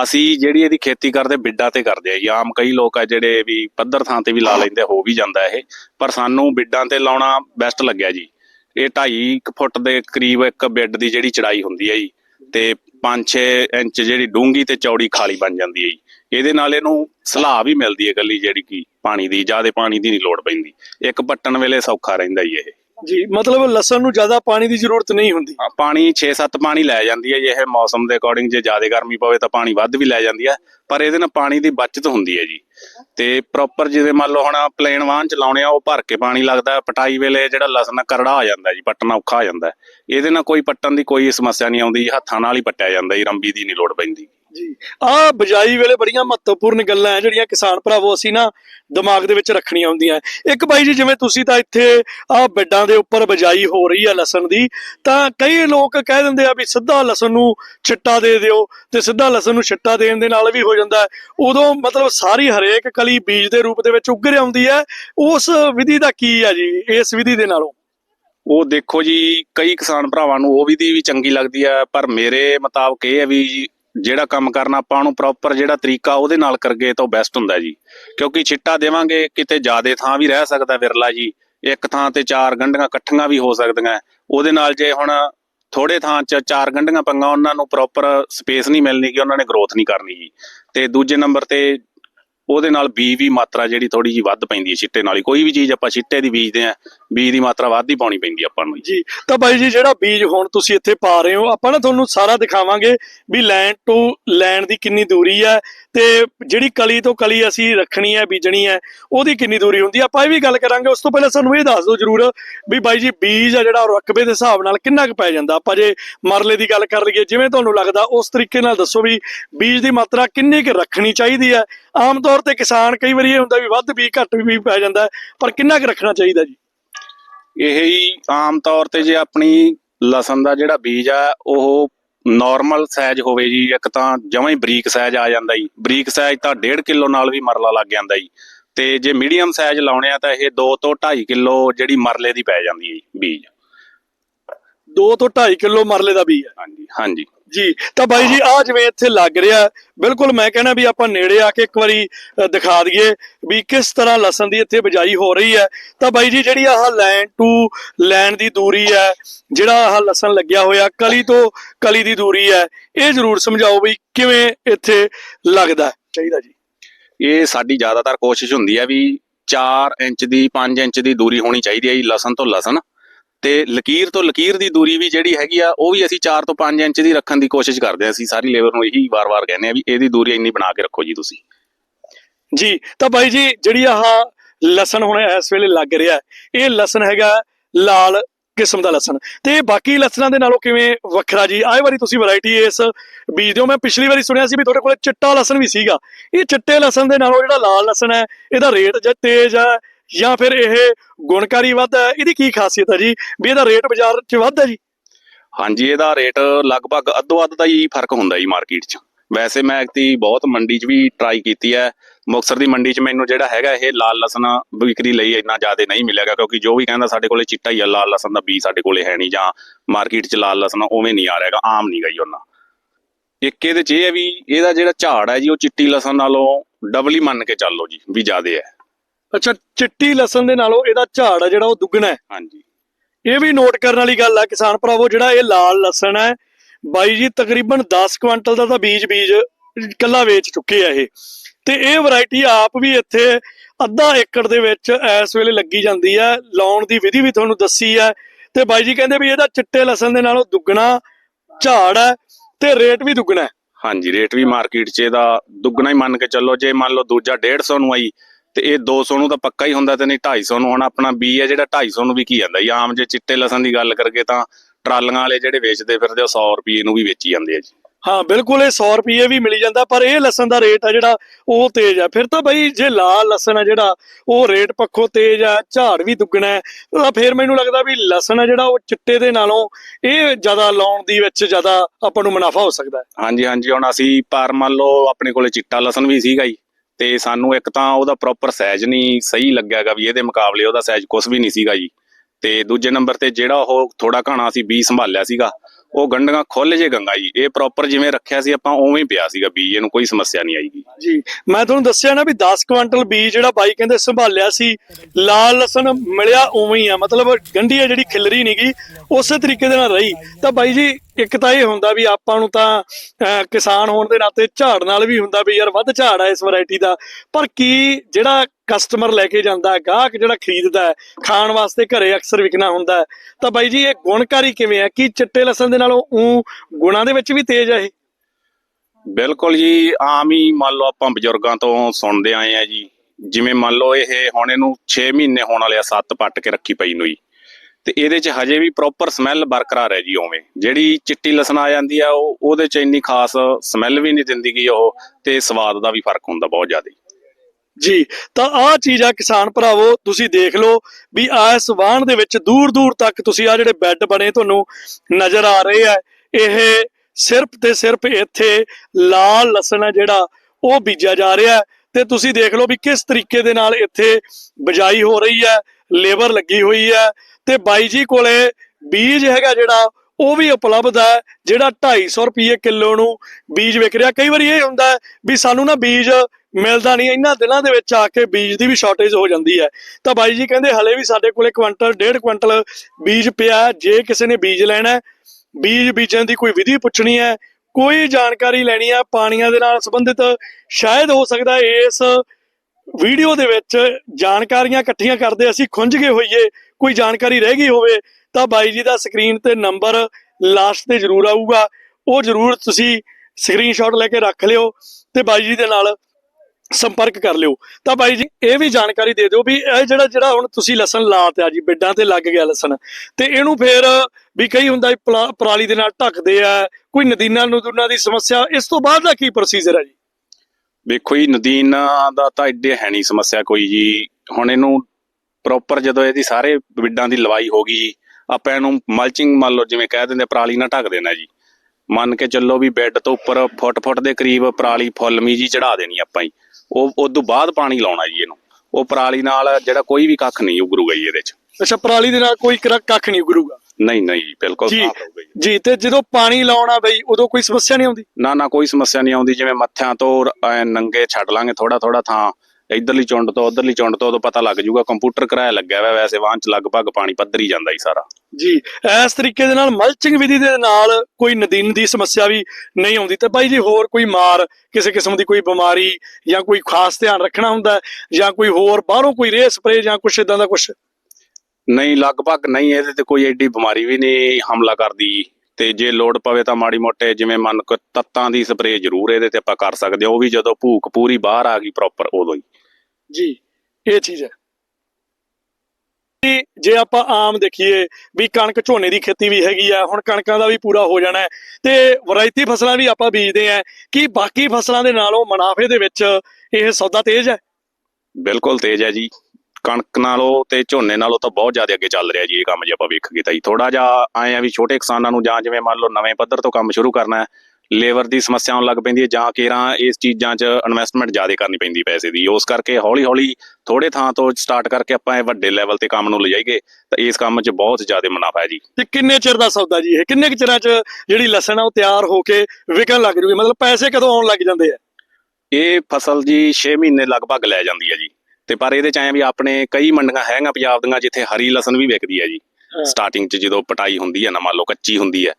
ਅਸੀਂ ਜਿਹੜੀ ਇਹਦੀ ਖੇਤੀ ਕਰਦੇ, ਬਿੱਡਾਂ ਤੇ ਕਰਦੇ ਆ ਜੀ। ਆਮ ਕਈ ਲੋਕ ਆ ਜਿਹੜੇ ਵੀ ਪੱਧਰ ਥਾਂ ਤੇ ਵੀ ਲਾ ਲੈਂਦੇ, ਹੋ ਵੀ ਜਾਂਦਾ ਇਹ। ਪਰ ਸਾਨੂੰ ਬਿੱਡਾਂ ਤੇ ਲਾਉਣਾ ਬੈਸਟ ਲੱਗਿਆ ਜੀ। ਇਹ 2.5 ਫੁੱਟ ਦੇ ਕਰੀਬ ਇੱਕ ਬੈੱਡ ਦੀ ਜਿਹੜੀ ਚੜਾਈ ਹੁੰਦੀ ਹੈ ਜੀ। ਤੇ 5-6 ਇੰਚ ਜਿਹੜੀ ਡੂੰਗੀ ਤੇ ਚੌੜੀ ਖਾਲੀ ਬਣ ਜਾਂਦੀ ਹੈ ਜੀ। ਇਹਦੇ ਨਾਲ ਇਹਨੂੰ ਸਲਾਹ ਵੀ ਮਿਲਦੀ ਹੈ ਗੱਲੀ ਜਿਹੜੀ ਕੀ ਪਾਣੀ ਦੀ, ਜ਼ਿਆਦਾ ਪਾਣੀ ਦੀ ਨਹੀਂ ਲੋੜ ਪੈਂਦੀ। ਇੱਕ ਪੱਟਣ ਵੇਲੇ ਸੌਖਾ ਰਹਿੰਦਾ ਜੀ ਇਹ। ਜੀ ਮਤਲਬ ਲਸਣ ਨੂੰ ਜ਼ਿਆਦਾ ਪਾਣੀ ਦੀ ਜ਼ਰੂਰਤ ਨਹੀਂ ਹੁੰਦੀ ਆ, ਪਾਣੀ 6-7 ਪਾਣੀ ਲੈ ਜਾਂਦੀ ਹੈ ਜੇ ਇਹ ਮੌਸਮ ਦੇ ਅਕੋਰਡਿੰਗ ਜੇ ਜ਼ਿਆਦਾ ਗਰਮੀ ਪਵੇ ਤਾਂ ਪਾਣੀ ਵੱਧ ਵੀ ਲੈ ਜਾਂਦੀ ਹੈ ਪਰ ਇਹਦੇ ਨਾਲ ਪਾਣੀ ਦੀ ਬਚਤ ਹੁੰਦੀ ਹੈ ਜੀ ਤੇ ਪ੍ਰੋਪਰ ਜਿਵੇਂ ਮੰਨ ਲਓ ਹੁਣ ਪਲੇਨ ਵਾਹਨ ਚਲਾਉਣੇ ਆ ਉਹ ਭਰ ਕੇ ਪਾਣੀ ਲੱਗਦਾ ਹੈ। ਪਟਾਈ ਵੇਲੇ ਜਿਹੜਾ ਲਸਣ ਆ ਕਰੜਾ ਆ ਜਾਂਦਾ ਜੀ ਪੱਟਣਾ ਔਖਾ ਹੋ ਜਾਂਦਾ ਹੈ। ਇਹਦੇ ਨਾਲ ਕੋਈ ਪੱਟਣ ਦੀ ਕੋਈ ਸਮੱਸਿਆ ਨਹੀਂ ਆਉਂਦੀ ਹੱਥਾਂ ਨਾਲ ਹੀ ਪੱਟਿਆ ਜਾਂਦਾ ਜੀ ਰੰਬੀ ਦੀ ਨਹੀਂ ਲੋੜ ਪੈਂਦੀ ਜੀ। ਆ ਬਜਾਈ ਵੇਲੇ ਬੜੀਆਂ ਮਹੱਤਵਪੂਰਨ ਗੱਲਾਂ ਹੈ ਜਿਹੜੀਆਂ ਕਿਸਾਨ ਭਰਾਵੋ ਅਸੀਂ ਨਾ ਦਿਮਾਗ ਦੇ ਵਿੱਚ ਰੱਖਣੀਆਂ ਹੁੰਦੀਆਂ ਇੱਕ ਬਾਈ ਜੀ, ਜਿਵੇਂ ਤੁਸੀਂ ਤਾਂ ਇੱਥੇ ਆ ਬੈੱਡਾਂ ਦੇ ਉੱਪਰ ਬਜਾਈ ਹੋ ਰਹੀ ਹੈ ਲਸਣ ਦੀ, ਤਾਂ ਕਈ ਲੋਕ ਕਹਿ ਦਿੰਦੇ ਆ ਵੀ ਸਿੱਧਾ ਲਸਣ ਨੂੰ ਛਿੱਟਾ ਦੇ ਦਿਓ ਤੇ ਸਿੱਧਾ ਲਸਣ ਨੂੰ ਛਿੱਟਾ ਦੇਣ ਦੇ ਨਾਲ ਵੀ ਹੋ ਜਾਂਦਾ ਉਦੋਂ ਮਤਲਬ ਸਾਰੀ ਹਰੇਕ ਕਲੀ ਬੀਜ ਦੇ ਰੂਪ ਦੇ ਵਿੱਚ ਉੱਗਰ ਆਉਂਦੀ ਹੈ ਉਸ ਵਿਧੀ ਦਾ ਕੀ ਹੈ ਜੀ, ਇਸ ਵਿਧੀ ਦੇ ਨਾਲੋਂ? ਉਹ ਦੇਖੋ ਜੀ, ਕਈ ਕਿਸਾਨ ਭਰਾਵਾਂ ਨੂੰ ਉਹ ਵਿਧੀ ਵੀ ਚੰਗੀ ਲੱਗਦੀ ਹੈ ਪਰ ਮੇਰੇ ਮੁਤਾਬਕ ਇਹ ਹੈ ਵੀ ਜਿਹੜਾ ਕੰਮ ਕਰਨਾ ਆਪਾਂ ਨੂੰ ਪ੍ਰੋਪਰ ਜਿਹੜਾ ਤਰੀਕਾ ਉਹਦੇ ਨਾਲ ਕਰਗੇ ਤਾਂ ਬੈਸਟ ਹੁੰਦਾ ਜੀ। ਕਿਉਂਕਿ ਛਿੱਟਾ ਦੇਵਾਂਗੇ, ਕਿਤੇ ਜ਼ਿਆਦੇ ਥਾਂ ਵੀ ਰਹਿ ਸਕਦਾ ਵਿਰਲਾ ਜੀ। ਇੱਕ ਥਾਂ ਤੇ ਚਾਰ ਗੰਢੀਆਂ ਇਕੱਠੀਆਂ ਵੀ ਹੋ ਸਕਦੀਆਂ। ਉਹਦੇ ਨਾਲ ਜੇ ਹੁਣ ਥੋੜੇ ਥਾਂ 'ਚ ਚਾਰ ਗੰਢੀਆਂ ਪੰਗਾ, ਉਹਨਾਂ ਨੂੰ ਪ੍ਰੋਪਰ ਸਪੇਸ ਨਹੀਂ ਮਿਲਣੀ ਕਿ ਉਹਨਾਂ ਨੇ ਗਰੋਥ ਨਹੀਂ ਕਰਨੀ ਜੀ। ਤੇ ਦੂਜੇ ਨੰਬਰ ਤੇ ਉਹਦੇ ਨਾਲ ਬੀਜ ਵੀ ਮਾਤਰਾ ਜਿਹੜੀ ਥੋੜੀ ਜੀ ਵੱਧ ਪੈਂਦੀ ਹੈ ਛਿੱਟੇ ਨਾਲ ਹੀ। ਕੋਈ ਵੀ ਚੀਜ਼ ਆਪਾਂ ਛਿੱਟੇ ਦੀ ਬੀਜਦੇ ਆ ਬੀਜ ਦੀ ਮਾਤਰਾ ਵੱਧ ਹੀ ਪਾਉਣੀ ਪੈਂਦੀ ਆ ਆਪਾਂ ਨੂੰ। ਜੀ, ਤਾਂ ਬਾਈ ਜੀ, ਜਿਹੜਾ ਬੀਜ ਹੁਣ ਤੁਸੀਂ ਇੱਥੇ ਪਾ ਰਹੇ ਹੋ, ਆਪਾਂ ਨਾ ਤੁਹਾਨੂੰ ਸਾਰਾ ਦਿਖਾਵਾਂਗੇ ਵੀ ਲੈਂਡ ਟੂ ਲੈਂਡ ਦੀ ਕਿੰਨੀ ਦੂਰੀ ਹੈ ਤੇ ਜਿਹੜੀ ਕਲੀ ਤੋਂ ਕਲੀ ਅਸੀਂ ਰੱਖਣੀ ਹੈ, ਬੀਜਣੀ ਹੈ, ਉਹਦੀ ਕਿੰਨੀ ਦੂਰੀ ਹੁੰਦੀ ਹੈ। ਆਪਾਂ ਇਹ ਵੀ ਗੱਲ ਕਰਾਂਗੇ, ਉਸ ਤੋਂ ਪਹਿਲਾਂ ਸਾਨੂੰ ਇਹ ਦੱਸ ਦਿਓ ਜਰੂਰ ਵੀ ਬਾਈ ਜੀ, ਬੀਜ ਆ ਜਿਹੜਾ ਉਹ ਰਕਬੇ ਦੇ ਹਿਸਾਬ ਨਾਲ ਕਿੰਨਾ ਕੁ ਪੈ ਜਾਂਦਾ। ਆਪਾਂ ਜੇ ਮਰਲੇ ਦੀ ਗੱਲ ਕਰ ਲਈਏ, ਜਿਵੇਂ ਤੁਹਾਨੂੰ ਲੱਗਦਾ, ਉਸ ਤਰੀਕੇ ਨਾਲ ਦੱਸੋ ਵੀ ਬੀਜ ਦੀ ਮਾਤਰਾ ਕਿੰਨੀ ਕੁ ਰੱਖਣੀ ਚਾਹੀਦੀ ਹੈ। ਆਮ ਤੌਰ ਤੇ ਕਿਸਾਨ ਕਈ ਵਾਰੀ ਇਹ ਹੁੰਦਾ ਵੀ ਵੱਧ ਵੀ ਘੱਟ ਵੀ ਪੈ ਜਾਂਦਾ ਪਰ ਕਿੰਨਾ ਕੁ ਰੱਖਣਾ ਚਾਹੀਦਾ ਜੀ? ਇਹ ਹੀ ਆਮ ਤੌਰ ਤੇ ਜੇ ਆਪਣੀ ਲਸਣ ਦਾ ਜਿਹੜਾ ਬੀਜ ਆ ਉਹ ਨਾਰਮਲ ਸਾਈਜ਼ ਹੋਵੇ ਜੀ ਇੱਕ ਤਾਂ ਜਮਾਂ ਹੀ ਬਰੀਕ ਸਾਈਜ਼ ਆ ਜਾਂਦਾ ਜੀ। ਬਰੀਕ ਸਾਈਜ਼ ਤਾਂ 1.5 ਕਿਲੋ ਨਾਲ ਵੀ ਮਰਲਾ ਲੱਗ ਜਾਂਦਾ ਜੀ। ਤੇ ਜੇ ਮੀਡੀਅਮ ਸਾਈਜ਼ ਲਾਉਣੇ ਆ ਤਾਂ ਇਹ 2 ਤੋਂ 2.5 ਕਿਲੋ ਜਿਹੜੀ ਮਰਲੇ ਦੀ ਪੈ ਜਾਂਦੀ ਹੈ ਜੀ ਬੀਜ। 2 ਤੋਂ 2.5 ਕਿਲੋ ਮਰਲੇ ਦਾ ਬੀਜ ਹੈ। ਹਾਂਜੀ ਹਾਂਜੀ। ਜੀ, ਤਾਂ ਬਾਈ ਜੀ ਆ ਜਿਵੇਂ ਇੱਥੇ ਲੱਗ ਰਿਹਾ, ਬਿਲਕੁਲ ਮੈਂ ਕਹਿੰਦਾ ਵੀ ਆਪਾਂ ਨੇੜੇ ਆ ਕੇ ਇੱਕ ਵਾਰੀ ਦਿਖਾ ਦਈਏ ਵੀ ਕਿਸ ਤਰ੍ਹਾਂ ਲਸਣ ਦੀ ਇੱਥੇ ਬਜਾਈ ਹੋ ਰਹੀ ਹੈ। ਤਾਂ ਬਾਈ ਜੀ, ਜਿਹੜੀ ਆਹ ਲਾਈਨ ਟੂ ਲਾਈਨ ਦੀ ਦੂਰੀ ਹੈ, ਜਿਹੜਾ ਆਹ ਲਸਣ ਲੱਗਿਆ ਹੋਇਆ, ਕਲੀ ਤੋਂ ਕਲੀ ਦੀ ਦੂਰੀ ਹੈ, ਇਹ ਜ਼ਰੂਰ ਸਮਝਾਓ ਵੀ ਕਿਵੇਂ ਇੱਥੇ ਲੱਗਦਾ ਚਾਹੀਦਾ ਜੀ। ਇਹ ਸਾਡੀ ਜ਼ਿਆਦਾਤਰ ਕੋਸ਼ਿਸ਼ ਹੁੰਦੀ ਹੈ ਵੀ 4 ਇੰਚ ਦੀ 5 ਇੰਚ ਦੀ ਦੂਰੀ ਹੋਣੀ ਚਾਹੀਦੀ ਹੈ ਜੀ, ਲਸਣ ਤੋਂ ਲਸਣ। ਤੇ ਲਕੀਰ ਤੋਂ ਲਕੀਰ ਦੀ ਦੂਰੀ ਵੀ ਜਿਹੜੀ ਹੈਗੀ ਆ, ਉਹ ਵੀ ਅਸੀਂ 4 ਤੋਂ 5 ਇੰਚ ਦੀ ਰੱਖਣ ਦੀ ਕੋਸ਼ਿਸ਼ ਕਰਦੇ ਹਾਂ ਅਸੀਂ ਸਾਰੀ ਲੇਬਰ ਨੂੰ ਇਹੀ ਵਾਰ-ਵਾਰ ਕਹਿੰਦੇ ਆ ਵੀ ਇਹਦੀ ਦੂਰੀ ਇੰਨੀ ਬਣਾ ਕੇ ਰੱਖੋ ਜੀ ਤੁਸੀਂ। ਜੀ, ਤਾਂ ਬਾਈ ਜੀ, ਜਿਹੜੀ ਆਹ ਲਸਣ ਹੁਣ ਇਸ ਵੇਲੇ ਲੱਗ ਰਿਹਾ, ਇਹ ਲਸਣ ਹੈਗਾ ਲਾਲ ਕਿਸਮ ਦਾ ਲਸਣ। ਤੇ ਬਾਕੀ ਲਸਣਾਂ ਦੇ ਨਾਲੋਂ ਕਿਵੇਂ ਵੱਖਰਾ ਜੀ? ਆਏ ਵਾਰੀ ਤੁਸੀਂ ਵੈਰਾਈਟੀ ਇਸ ਬੀਜ ਦਿਓ। ਮੈਂ ਪਿਛਲੀ ਵਾਰੀ ਸੁਣਿਆ ਸੀ ਵੀ ਤੁਹਾਡੇ ਕੋਲੇ ਚਿੱਟਾ ਲਸਣ ਵੀ ਸੀਗਾ। ਇਹ ਚਿੱਟੇ ਲਸਣ ਦੇ ਨਾਲੋਂ ਜਿਹੜਾ ਲਾਲ ਲਸਣ ਹੈ, ਇਹਦਾ ਰੇਟ ਜਾਂ ਤੇਜ਼ ਹੈ ਜਾਂ ਫਿਰ ਇਹ ਗੁਣਕਾਰੀ ਵੱਧ ਹੈ? ਇਹਦੀ ਕੀ ਖਾਸੀਅਤ ਹੈ ਜੀ? ਵੀ ਇਹਦਾ ਰੇਟ ਬਾਜ਼ਾਰ 'ਚ ਵੱਧ ਹੈ ਜੀ? ਹਾਂਜੀ, ਇਹਦਾ ਰੇਟ ਲਗਭਗ ਅੱਧੋ ਅੱਧ ਦਾ ਹੀ ਫ਼ਰਕ ਹੁੰਦਾ ਜੀ ਮਾਰਕੀਟ 'ਚ। ਵੈਸੇ ਮੈਂ ਐਕਤੀ ਬਹੁਤ ਮੰਡੀ 'ਚ ਵੀ ਟਰਾਈ ਕੀਤੀ ਹੈ। ਮੁਕਤਸਰ ਦੀ ਮੰਡੀ 'ਚ ਮੈਨੂੰ ਜਿਹੜਾ ਹੈਗਾ ਇਹ ਲਾਲ ਲਸਣ ਵਿਕਰੀ ਲਈ ਇੰਨਾ ਜ਼ਿਆਦਾ ਨਹੀਂ ਮਿਲੇਗਾ ਕਿਉਂਕਿ ਜੋ ਵੀ ਕਹਿੰਦਾ ਸਾਡੇ ਕੋਲੇ ਚਿੱਟਾ ਹੀ ਆ, ਲਾਲ ਲਸਣ ਦਾ ਬੀਜ ਸਾਡੇ ਕੋਲੇ ਹੈ ਨਹੀਂ ਜਾਂ ਮਾਰਕੀਟ 'ਚ ਲਾਲ ਲਸਣ ਉਵੇਂ ਨਹੀਂ ਆ ਰਿਹਾਗਾ ਆਮ ਨਹੀਂ ਗਈ ਉਹਨਾਂ ਇੱਕ ਇਹਦੇ 'ਚ ਇਹ ਹੈ ਵੀ ਇਹਦਾ ਜਿਹੜਾ ਝਾੜ ਹੈ ਜੀ, ਉਹ ਚਿੱਟੀ ਲਸਣ ਨਾਲੋਂ ਡਬਲ ਹੀ ਮੰਨ ਕੇ ਚੱਲੋ ਜੀ, ਵੀ ਜ਼ਿਆਦਾ ਹੈ। ਅੱਛਾ ਚਿੱਟੀ ਲਸਣ ਦੇ ਨਾਲੋਂ ਇਹਦਾ ਝਾੜ ਹੈ ਜਿਹੜਾ ਉਹ ਦੁੱਗਣਾ ਹੈ। ਹਾਂਜੀ। ਇਹ ਵੀ ਨੋਟ ਕਰਨ ਵਾਲੀ ਗੱਲ ਹੈ ਕਿਸਾਨ ਭਰਾਵੋ ਜਿਹੜਾ ਇਹ ਲਾਲ ਲਸਣ ਹੈ ਬਾਈ ਜੀ ਤਕਰੀਬਨ 10 ਕੁਇੰਟਲ ਦਾ ਤਾਂ ਬੀਜ ਬੀਜ ਕੱਲਾ ਵੇਚ ਚੁੱਕੇ ਆ ਇਹ। ਤੇ ਇਹ ਵੈਰਾਈਟੀ ਆਪ ਵੀ ਇੱਥੇ ਅੱਧਾ ਏਕੜ ਦੇ ਵਿੱਚ ਇਸ ਵੇਲੇ ਲੱਗੀ ਜਾਂਦੀ ਹੈ ਲਾਉਣ ਦੀ ਵਿਧੀ ਵੀ ਤੁਹਾਨੂੰ ਦੱਸੀ ਹੈ ਤੇ ਬਾਈ ਜੀ ਕਹਿੰਦੇ ਵੀ ਇਹਦਾ ਚਿੱਟੇ ਲਸਣ ਦੇ ਨਾਲੋਂ ਦੁੱਗਣਾ ਝਾੜ ਹੈ ਤੇ ਰੇਟ ਵੀ ਦੁੱਗਣਾ ਹੈ। ਹਾਂਜੀ ਰੇਟ ਵੀ ਮਾਰਕੀਟ 'ਚ ਇਹਦਾ ਦੁੱਗਣਾ ਹੀ ਮੰਨ ਕੇ ਚੱਲੋ। ਜੇ ਮੰਨ ਲਓ ਦੂਜਾ 150 ਨੂੰ ਆਈ ਤੇ ਇਹ 200 ਨੂੰ ਤਾਂ ਪੱਕਾ ਹੀ ਹੁੰਦਾ ਤੇ ਨਹੀਂ 250 ਨੂੰ ਹੁਣ ਆਪਣਾ ਬੀ ਹੈ ਜਿਹੜਾ 250 ਨੂੰ ਵਿਕੀ ਜਾਂਦਾ ਜੀ? ਆਮ ਜੇ ਚਿੱਟੇ ਲਸਣ ਦੀ ਗੱਲ ਕਰਗੇ ਤਾਂ ਟਰਾਲੀਆਂ ਵਾਲੇ ਜਿਹੜੇ ਵੇਚਦੇ ਫਿਰਦੇ ਉਹ 100 ਰੁਪਏ ਨੂੰ ਵੀ ਵੇਚੀ ਜਾਂਦੇ ਆ ਜੀ। ਹਾਂ ਬਿਲਕੁਲ ਇਹ 100 ਰੁਪਏ ਵੀ ਮਿਲੀ ਜਾਂਦਾ ਪਰ ਇਹ ਲਸਣ ਦਾ ਰੇਟ ਆ ਜਿਹੜਾ ਉਹ ਤੇਜ਼ ਆ। ਫਿਰ ਤਾਂ ਬਈ ਜੇ ਲਾਲ ਲਸਣ ਆ ਜਿਹੜਾ ਉਹ ਰੇਟ ਪੱਖੋਂ ਤੇਜ਼ ਆ ਝਾੜ ਵੀ ਦੁੱਗਣਾ ਹੈ। ਤਾਂ ਫਿਰ ਮੈਨੂੰ ਲੱਗਦਾ ਵੀ ਲਸਣ ਆ ਜਿਹੜਾ ਉਹ ਚਿੱਟੇ ਦੇ ਨਾਲੋਂ ਇਹ ਜ਼ਿਆਦਾ ਲਾਉਣ ਦੀ ਵਿੱਚ ਜ਼ਿਆਦਾ ਆਪਾਂ ਨੂੰ ਮੁਨਾਫਾ ਹੋ ਸਕਦਾ ਹੈ। ਹਾਂਜੀ ਹਾਂਜੀ ਹੁਣ ਅਸੀਂ ਪਰ ਮੰਨ ਲਓ ਆਪਣੇ ਕੋਲੇ ਚਿੱਟਾ ਲਸਣ ਵੀ ਸੀਗਾ ਜੀ। ਤੇ ਸਾਨੂੰ ਇੱਕ ਤਾਂ ਉਹਦਾ ਪ੍ਰੋਪਰ ਸਾਈਜ਼ ਨਹੀਂ ਸਹੀ ਲੱਗਿਆਗਾ ਵੀ ਇਹਦੇ ਮੁਕਾਬਲੇ ਉਹਦਾ ਸਾਈਜ਼ ਕੁਝ ਵੀ ਨਹੀਂ ਸੀਗਾ ਜੀ। ਤੇ ਦੂਜੇ ਨੰਬਰ ਤੇ ਜਿਹੜਾ ਉਹ ਥੋੜਾ ਘਾਣਾ ਸੀ ਬੀ ਸੰਭਾਲਿਆ ਸੀਗਾ, ਉਹ ਗੰਢੀਆਂ ਖੁੱਲ ਜੇ ਗੰਗਾ ਜੀ। ਇਹ ਪ੍ਰੋਪਰ ਜਿਵੇਂ ਰੱਖਿਆ ਸੀ, ਆਪਾਂ ਉਵੇਂ ਹੀ ਪਿਆ ਸੀਗਾ ਬੀਜ, ਇਹਨੂੰ ਕੋਈ ਸਮੱਸਿਆ ਨਹੀਂ ਆਈਗੀ ਜੀ। ਮੈਂ ਤੁਹਾਨੂੰ ਦੱਸਿਆ ਨਾ ਵੀ 10 ਕੁਇੰਟਲ ਬੀਜ ਜਿਹੜਾ ਬਾਈ ਕਹਿੰਦੇ ਸੰਭਾਲਿਆ ਸੀ, ਲਾਲ ਲਸਣ ਮਿਲਿਆ ਉਵੇਂ ਹੀ ਆ, ਮਤਲਬ ਗੰਢੀ ਆ ਜਿਹੜੀ ਖਿਲਰੀ ਨਹੀਂਗੀ ਉਸੇ ਤਰੀਕੇ ਦੇ ਨਾਲ ਰਹੀ। ਤਾਂ ਬਾਈ ਜੀ ਇੱਕ ਤਾਂ ਇਹ ਹੁੰਦਾ ਵੀ ਆਪਾਂ ਨੂੰ ਤਾਂ ਕਿਸਾਨ ਹੋਣ ਦੇ ਨਾਤੇ ਝਾੜ ਨਾਲ ਵੀ ਹੁੰਦਾ ਵੀ ਯਾਰ ਵੱਧ ਝਾੜ ਆ ਇਸ ਵੈਰਾਈਟੀ ਦਾ। ਪਰ ਕੀ ਜਿਹੜਾ ਕਸਟਮਰ ਲੈ ਕੇ ਜਾਂਦਾ ਹੈ ਗਾਹਕ ਜਿਹੜਾ ਖਰੀਦਦਾ ਹੈ, ਖਾਣ ਵਾਸਤੇ ਘਰੇ ਅਕਸਰ ਵਿਕਣਾ ਹੁੰਦਾ ਤਾਂ ਬਾਈ ਜੀ ਇਹ ਗੁਣਕਾਰੀ ਕਿਵੇਂ ਹੈ? ਕੀ ਚਿੱਟੇ ਲਸਣ ਦੇ ਨਾਲੋਂ ਉਹ ਗੁਣਾਂ ਦੇ ਵਿੱਚ ਵੀ ਤੇਜ਼ ਹੈ ਇਹ? ਬਿਲਕੁਲ ਜੀ, ਆਮ ਹੀ ਮੰਨ ਲਓ ਆਪਾਂ ਬਜ਼ੁਰਗਾਂ ਤੋਂ ਸੁਣਦੇ ਆਏ ਆ ਜੀ। ਜਿਵੇਂ ਮੰਨ ਲਓ ਇਹ ਹੁਣ ਇਹਨੂੰ 6 ਮਹੀਨੇ ਹੋਣ ਵਾਲੇ ਆ, ਸੱਤ ਪੱਟ ਕੇ ਰੱਖੀ ਪਈ ਨੂੰ ਜੀ ਤੇ ਇਹਦੇ 'ਚ ਹਜੇ ਵੀ ਪ੍ਰੋਪਰ ਸਮੈਲ ਬਰਕਰਾਰ ਹੈ ਜੀ ਉਵੇਂ। ਜਿਹੜੀ ਚਿੱਟੀ ਲਸਣ ਆ ਜਾਂਦੀ ਆ, ਉਹ ਉਹਦੇ 'ਚ ਇੰਨੀ ਖਾਸ ਸਮੈਲ ਵੀ ਨਹੀਂ ਦਿੰਦੀ ਗੀ ਉਹ, ਤੇ ਸਵਾਦ ਦਾ ਵੀ ਫ਼ਰਕ ਹੁੰਦਾ ਬਹੁਤ ਜ਼ਿਆਦਾ। ਜੀ, ਤਾਂ ਆਹ ਚੀਜ਼ ਆ ਕਿਸਾਨ ਭਰਾਵੋ, ਤੁਸੀਂ ਦੇਖ ਲਓ ਵੀ ਇਸ ਵਾਹਣ ਦੇ ਵਿੱਚ ਦੂਰ ਦੂਰ ਤੱਕ ਤੁਸੀਂ ਆ ਜਿਹੜੇ ਬੈੱਡ ਬਣੇ ਤੁਹਾਨੂੰ ਨਜ਼ਰ ਆ ਰਹੇ ਆ। ਇਹ ਸਿਰਫ ਤੇ ਸਿਰਫ ਇੱਥੇ ਲਾਲ ਲਸਣ ਹੈ ਜਿਹੜਾ ਉਹ ਬੀਜਿਆ ਜਾ ਰਿਹਾ ਤੇ ਤੁਸੀਂ ਦੇਖ ਲਓ ਵੀ ਕਿਸ ਤਰੀਕੇ ਦੇ ਨਾਲ ਇੱਥੇ ਬਜਾਈ ਹੋ ਰਹੀ ਹੈ। ਲੇਬਰ ਲੱਗੀ ਹੋਈ ਹੈ ਤੇ ਬਾਈ ਜੀ ਕੋਲੇ ਬੀਜ ਹੈਗਾ ਜਿਹੜਾ, ਉਹ ਵੀ ਉਪਲਬਧ ਹੈ, ਜਿਹੜਾ 250 ਰੁਪਏ ਕਿਲੋ ਨੂੰ ਬੀਜ ਵਿਕ ਰਿਹਾ। ਕਈ ਵਾਰੀ ਇਹ ਹੁੰਦਾ ਵੀ ਸਾਨੂੰ ਨਾ ਬੀਜ ਮਿਲਦਾ ਨਹੀਂ, ਇਹਨਾਂ ਦਿਨਾਂ ਦੇ ਵਿੱਚ ਆ ਕੇ ਬੀਜ ਦੀ ਵੀ ਸ਼ਾਰਟੇਜ ਹੋ ਜਾਂਦੀ ਹੈ। ਤਾਂ ਬਾਈ ਜੀ ਕਹਿੰਦੇ ਹਲੇ ਵੀ ਸਾਡੇ ਕੋਲੇ ਕੁਇੰਟਲ, ਡੇਢ ਕੁਇੰਟਲ ਬੀਜ ਪਿਆ ਜੇ ਕਿਸੇ ਨੇ ਬੀਜ ਲੈਣਾ ਬੀਜ ਬੀਜਣ ਦੀ ਕੋਈ ਵਿਧੀ ਪੁੱਛਣੀ ਹੈ, ਕੋਈ ਜਾਣਕਾਰੀ ਲੈਣੀ ਹੈ, ਪਾਣੀਆਂ ਦੇ ਨਾਲ ਸੰਬੰਧਿਤ ਸ਼ਾਇਦ ਹੋ ਸਕਦਾ ਇਸ ਵੀਡੀਓ ਦੇ ਵਿੱਚ ਜਾਣਕਾਰੀਆਂ ਇਕੱਠੀਆਂ ਕਰਦੇ ਅਸੀਂ ਖੁੰਝ ਗਏ ਹੋਈਏ, ਕੋਈ ਜਾਣਕਾਰੀ ਰਹਿ ਗਈ ਹੋਵੇ ਤਾਂ ਬਾਈ ਜੀ ਦਾ ਸਕਰੀਨ ਤੇ ਨੰਬਰ ਲਾਸਟ ਤੇ ਜ਼ਰੂਰ ਆਊਗਾ। ਉਹ ਜ਼ਰੂਰ ਤੁਸੀਂ ਸਕਰੀਨਸ਼ਾਟ ਲੈ ਕੇ ਰੱਖ ਲਿਓ ਤੇ ਬਾਈ ਜੀ ਦੇ ਨਾਲ ਸੰਪਰਕ ਕਰ ਲਿਓ। ਤਾਂ ਬਾਈ ਜੀ, ਇਹ ਵੀ ਜਾਣਕਾਰੀ ਦੇ ਦਿਓ ਵੀ ਇਹ ਜਿਹੜਾ ਜਿਹੜਾ ਹੁਣ ਤੁਸੀਂ ਲਸਣ ਲਾਤਿਆ ਜੀ, ਬਿੱਡਾਂ ਤੇ ਲੱਗ ਗਿਆ ਲਸਣ, ਤੇ ਇਹਨੂੰ ਫੇਰ ਵੀ ਕਈ ਹੁੰਦਾ ਪਲਾ- ਪਰਾਲੀ ਦੇ ਨਾਲ ਢੱਕਦੇ ਆ, ਕੋਈ ਨਦੀਨਾਂ ਨਦੂਨਾਂ ਦੀ ਸਮੱਸਿਆ, ਇਸ ਤੋਂ ਬਾਅਦ ਦਾ ਕੀ ਪ੍ਰੋਸੀਜਰ ਹੈ ਜੀ? ਵੇਖੋ ਜੀ ਨਦੀਨਾ ਦਾ ਤਾਂ ਐਡੇ ਹੈ ਨਹੀਂ ਸਮੱਸਿਆ ਕੋਈ ਜੀ। ਹੁਣ ਇਹਨੂੰ ਪ੍ਰੋਪਰ ਜਦੋਂ ਇਹਦੀ ਸਾਰੇ ਬਿੱਡਾਂ ਦੀ ਲਵਾਈ ਹੋ ਗਈ ਆਪਾਂ ਇਹਨੂੰ ਮਲਚਿੰਗ ਮੰਨ ਲਓ ਜਿਵੇਂ ਕਹਿ ਦਿੰਦੇ ਪਰਾਲੀ ਨਾਲ ਢੱਕ ਦੇਣਾ ਜੀ। ਮੰਨ ਕੇ ਚੱਲੋ ਵੀ ਬੈੱਡ ਤੋਂ ਉੱਪਰ ਫੁੱਟ ਫੁੱਟ ਦੇ ਕਰੀਬ ਪਰਾਲੀ ਫੁੱਲਮੀ ਜੀ ਚੜਾ ਦੇਣੀ ਆਪਾਂ ਹੀ ਉਹ ਉਸ ਤੋਂ ਬਾਅਦ ਪਾਣੀ ਲਾਉਣਾ ਜੀ ਇਹਨੂੰ। ਉਹ ਪਰਾਲੀ ਨਾਲ ਜਿਹੜਾ ਕੋਈ ਵੀ ਕੱਖ ਨਹੀਂ ਉਗਰੂਗਾ ਜੀ ਇਹਦੇ 'ਚ। ਅੱਛਾ, ਪਰਾਲੀ ਦੇ ਨਾਲ ਕੋਈ ਕੱਖ ਨਹੀਂ ਗੁਰੂਗਾ ਨਹੀਂ ਨਹੀਂ ਬਿਲਕੁਲ ਜੀ। ਸਾਫ਼ ਰਹੂਗਾ ਜੀ ਜੀ ਤੇ ਜਦੋਂ ਪਾਣੀ ਲਾਉਣਾ ਬਈ ਉਦੋਂ ਕੋਈ ਸਮੱਸਿਆ ਨਹੀਂ ਆਉਂਦੀ? ਨਾ ਨਾ ਕੋਈ ਸਮੱਸਿਆ ਨਹੀਂ ਆਉਂਦੀ। ਜਿਵੇਂ ਮੱਥਿਆਂ ਤੋਂ ਐਂ ਨੰਗੇ ਛੱਡ ਲਾਂਗੇ ਥੋੜਾ ਥੋੜਾ ਥਾਂ। ਇਧਰਲੀ ਚੁੰਡ ਤੋਂ ਉਧਰਲੀ ਚੁੰਡ ਤੋਂ ਉਦੋਂ ਪਤਾ ਲੱਗ ਜਾਊਗਾ। ਕੰਪਿਊਟਰ ਕਰਾਇਆ ਲੱਗਿਆ ਹੋਇਆ ਵੈਸੇ ਵਾਹਨ ਚ ਲਗਭਗ ਪਾਣੀ ਪੱਧਰ ਹੀ ਜਾਂਦਾ ਹੀ ਸਾਰਾ। ਜੀ ਇਸ ਤਰੀਕੇ ਦੇ ਨਾਲ ਮਲਚਿੰਗ ਵਿਧੀ ਦੇ ਨਾਲ ਕੋਈ ਨਦੀਨ ਦੀ ਸਮੱਸਿਆ ਵੀ ਨਹੀਂ ਆਉਂਦੀ। ਤੇ ਭਾਈ ਜੀ ਹੋਰ ਕੋਈ ਮਾਰ ਕਿਸੇ ਕਿਸਮ ਦੀ ਕੋਈ ਬਿਮਾਰੀ ਜਾਂ ਕੋਈ ਖਾਸ ਧਿਆਨ ਰੱਖਣਾ ਹੁੰਦਾ ਹੈ, ਜਾਂ ਕੋਈ ਹੋਰ ਬਾਹਰੋਂ ਕੋਈ ਰੇ ਸਪਰੇ ਜਾਂ ਕੁਛ ਇਦਾਂ ਦਾ ਕੁਛ? ਨਹੀਂ ਲਗਭਗ ਨਹੀਂ ਇਹਦੇ ਤੇ ਕੋਈ ਐਡੀ ਬਿਮਾਰੀ ਵੀ ਨਹੀਂ ਹਮਲਾ ਕਰਦੀ। ਤੇ ਜੇ ਲੋੜ ਪਵੇ ਤਾਂ ਮਾੜੀ ਮੋਟੇ ਜਿਵੇਂ ਮੰਨ ਕੋ ਤੱਤਾਂ ਦੀ ਸਪਰੇਅ ਜ਼ਰੂਰ ਇਹਦੇ ਤੇ ਆਪਾਂ ਕਰ ਸਕਦੇ ਹਾਂ। ਉਹ ਵੀ ਜਦੋਂ ਭੂਕ ਪੂਰੀ ਬਾਹਰ ਆ ਗਈ ਪ੍ਰੋਪਰ ਉਦੋਂ ਹੀ। ਜੀ ਇਹ ਚੀਜ਼ ਹੈ। ਜੀ, ਜੇ ਆਪਾਂ ਆਮ ਦੇਖੀਏ ਵੀ ਕਣਕ ਝੋਨੇ ਦੀ ਖੇਤੀ ਵੀ ਹੈਗੀ ਆ ਹੁਣ ਕਣਕਾਂ ਦਾ ਵੀ ਪੂਰਾ ਹੋ ਜਾਣਾ ਹੈ। ਤੇ ਵੈਰਾਈਟੀ ਫਸਲਾਂ ਵੀ ਆਪਾਂ ਬੀਜਦੇ ਆ ਕੀ ਬਾਕੀ ਫਸਲਾਂ ਦੇ ਨਾਲੋਂ ਮੁਨਾਫੇ ਦੇ ਵਿੱਚ ਇਹ ਸੌਦਾ ਤੇਜ਼ ਹੈ? ਬਿਲਕੁਲ ਤੇਜ਼ ਹੈ ਜੀ। ਕਣਕ ਨਾਲੋਂ ਤੇ ਝੋਨੇ ਨਾਲੋਂ ਤਾਂ ਬਹੁਤ ਜ਼ਿਆਦਾ ਅੱਗੇ ਚੱਲ ਰਿਹਾ ਜੀ ਇਹ ਕੰਮ ਜੇ ਆਪਾਂ ਵੇਖੀਏ ਤਾਂ ਜੀ। ਥੋੜਾ ਜਿਹਾ ਆਏ ਆ ਵੀ ਛੋਟੇ ਕਿਸਾਨਾਂ ਨੂੰ ਜਾਂ ਜਿਵੇਂ ਮੰਨ ਲਓ ਨਵੇਂ ਪੱਧਰ ਤੋਂ ਕੰਮ ਸ਼ੁਰੂ ਕਰਨਾ ਹੈ ਲੇਬਰ ਦੀ ਸਮੱਸਿਆ ਆਉਣ ਲੱਗ ਪੈਂਦੀ ਹੈ ਜਾਂ ਕੇਰਾਂ ਇਸ ਚੀਜ਼ਾਂ 'ਚ ਇਨਵੈਸਟਮੈਂਟ ਜ਼ਿਆਦਾ ਕਰਨੀ ਪੈਂਦੀ ਪੈਸੇ ਦੀ। ਉਸ ਕਰਕੇ ਹੌਲੀ ਹੌਲੀ ਥੋੜੇ ਥਾਂ ਤੋਂ ਸਟਾਰਟ ਕਰਕੇ ਆਪਾਂ ਇਹ ਵੱਡੇ ਲੈਵਲ ਤੇ ਕੰਮ ਨੂੰ ਲਿਜਾਈਏ ਤਾਂ ਇਸ ਕੰਮ 'ਚ ਬਹੁਤ ਜ਼ਿਆਦਾ ਮੁਨਾਫਾ ਹੈ ਜੀ। ਤੇ ਕਿੰਨੇ ਚਿਰ ਦਾ ਸੌਦਾ ਜੀ ਇਹ? ਕਿੰਨੇ ਚਿਰਾਂ 'ਚ ਜਿਹੜੀ ਲਸਣ ਆ ਉਹ ਤਿਆਰ ਹੋ ਕੇ ਵਿਕਣ ਲੱਗ ਜੂਗੀ? ਮਤਲਬ ਪੈਸੇ ਕਦੋਂ ਆਉਣ ਲੱਗ ਜਾਂਦੇ ਆ? ਇਹ ਫਸਲ ਜੀ 6 ਮਹੀਨੇ ਲਗਭਗ ਲੈ ਜਾਂਦੀ ਹੈ ਜੀ। ਤੇ ਪਰ ਇਹਦੇ 'ਚ ਐਂ ਵੀ ਆਪਣੇ ਕਈ ਮੰਡੀਆਂ ਹੈਗੀਆਂ ਪੰਜਾਬ ਦੀਆਂ ਜਿੱਥੇ ਹਰੀ ਲਸਣ ਵੀ ਵਿਕਦੀ ਹੈ ਜੀ। ਸਟਾਰਟਿੰਗ 'ਚ ਜਦੋਂ ਪਟਾਈ ਹੁੰਦੀ ਹੈ ਨਾ ਮੰਨ ਲਓ ਕੱਚੀ ਹੁੰਦੀ ਹੈ